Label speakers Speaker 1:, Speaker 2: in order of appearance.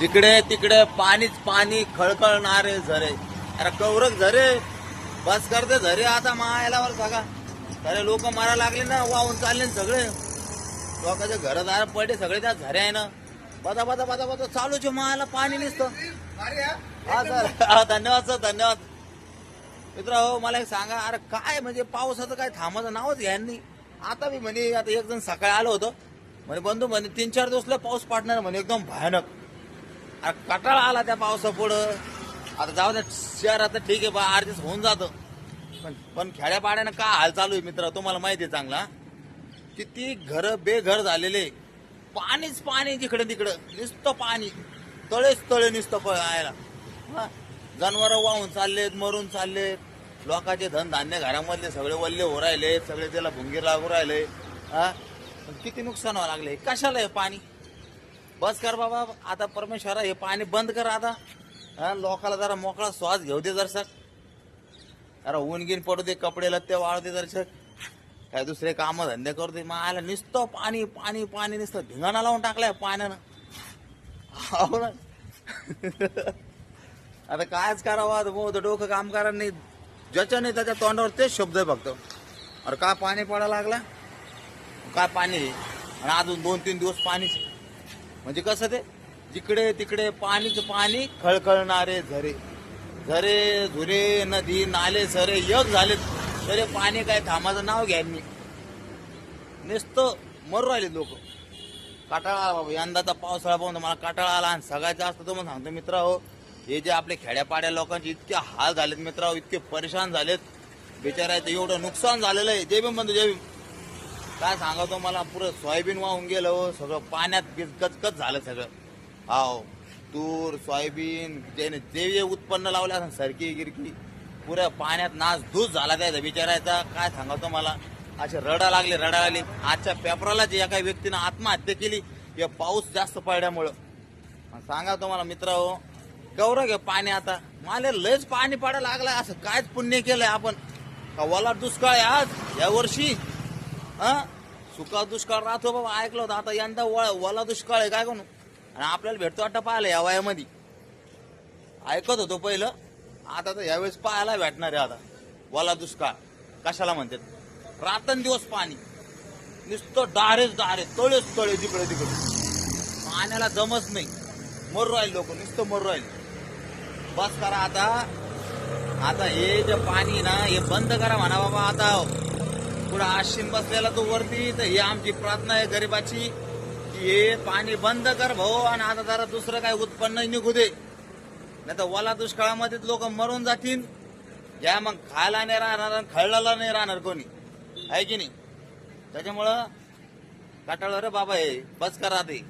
Speaker 1: जिकडे तिकडे पाणीच पाणी खळखळणारे झरे. अरे कौरक झरे. बस करते झरे आता मायाला वर बघा अरे लोक मारा लागले ना वाहून चालले ना सगळे. लोकांचे घरदार पडले सगळे त्या झरे आहे ना. बदा बदा बदा बदा चालूच मायाला पाणी निसतं. हा सर. हा धन्यवाद सर. धन्यवाद. मित्र हो मला एक सांगा. अरे काय म्हणजे पावसाचं काय थांबाचं नावच घ्यायनी नाही. आता मी म्हणे आता एक जण सकाळी आलो होतो. म्हणे बंधू म्हणे तीन चार दिवसला पाऊस पाडणार म्हणे. एकदम भयानक. अरे कटाळा आला त्या पावसापुढं. आता जाऊ द्या शहरात तर ठीक आहे बा ऍडजस्ट होऊन जातं. पण पण खेड्यापाड्यानं का हाल चालू आहे मित्र? तुम्हाला माहिती आहे चांगला? किती घर बेघर झालेले. पाणीच पाणी जिकडे तिकडं. नुसतं पाणी. तळेच तळे नुसतं पळायला जनावर वाहून चाललेत मरून चाललेत. लोकांचे धन धान्य घरामधले सगळे वल्ले हो राहिले सगळे त्याला भुंगीर लागू राहिले. हा. पण किती नुकसान व्हावं लागले कशाला हे पाणी? बस कर बाबा आता परमेश्वरा हे पाणी बंद कर आता. लोकाला जरा मोकळा श्वास घेऊ दे दर्शक जरा ऊन गिन पडू दे कपडे लत्ते वाळू दे दर्शक काय दुसरे काम धंदे करू दे. मग आला नुसतं पाणी पाणी पाणी नुसतं धिंगाणा लावून टाकलाय पाण्यानं. हो ना. आता कायच करावं आता भाऊ, तर डोकं काम करा नाही. ज्याच्या नाही त्याच्या तोंडावर तेच शब्द आहे फक्त. अरे काय पाणी पडायला लागला? काय पाणी? आणि अजून दोन तीन दिवस पाणीच. म्हणजे कसं ते? जिकडे तिकडे पाणीच पाणी खळखळणारे झरे. झरे झुरे नदी नाले झरे यग झालेत. तरी पाणी काय थांबाचं नाव घ्या मी. नुसतं मरू राहिले लोक. काटाळा आला बाबा. यंदाचा पावसाळा पाहून मला काटाळा आला आणि सगळ्यात जास्त तुम्हाला सांगतो मित्र हो हे जे आपले खेड्यापाड्या लोकांचे इतके हाल झालेत मित्र हो, इतके परेशान झालेत. बिचारायचं एवढं नुकसान झालेलं आहे. जे बी म्हणतो जे काय सांगा मला पुरं सोयाबीन वाहून गेलं हो. सगळं पाण्यात गचकच झालं सगळं. हाव. तूर सोयाबीन ज्याने जे जे उत्पन्न लावलं असं सरकी गिरकी पुऱ्या पाण्यात नाच धूस झाला त्याचा बिचारायचा. काय सांगतो मला असे रडा लागले रडा लागले. आजच्या पेपराला जे एका व्यक्तीनं आत्महत्या केली हे पाऊस जास्त पडल्यामुळं. सांगा तुम्हाला मित्र हो गौरव घे पाणी आता. मला लयच पाणी पडायला लागलं असं कायच पुण्य केलंय आपण. का वला दुष्काळ आहे आज या वर्षी? हा? सुका दुष्काळ राहतो बाबा ऐकलं होतं. आता यंदा वळ वला दुष्काळ आहे काय कोण आणि आपल्याला भेटतो वाटतं पाहिलं या वयामध्ये. ऐकत होतो पहिलं. आता तर यावेळेस पाहायला भेटणार आहे आता. वला दुष्काळ. कशाला म्हणतात? रात्रंदिवस पाणी. नुसतं डारेच डारे तळेच तळे तिकडे तिकडे. पाण्याला जमच नाही. मरू राहील लोक नुसतं मरू राहील. बस करा आता. आता हे जे पाणी ना हे बंद करा म्हणा बाबा आता पुढे आशीन बसलेला तो वरती. तर ही आमची प्रार्थना आहे गरीबाची की हे पाणी बंद कर भाऊ आणि आता जरा दुसरं काय उत्पन्न निघू दे. नाही तर ओला दुष्काळामध्ये लोक मरून जातील. या मग खायला नाही राहणार आणि खळला नाही राहणार कोणी. आहे की नाही? त्याच्यामुळं काटाळ रे बाबा हे बस करा ते.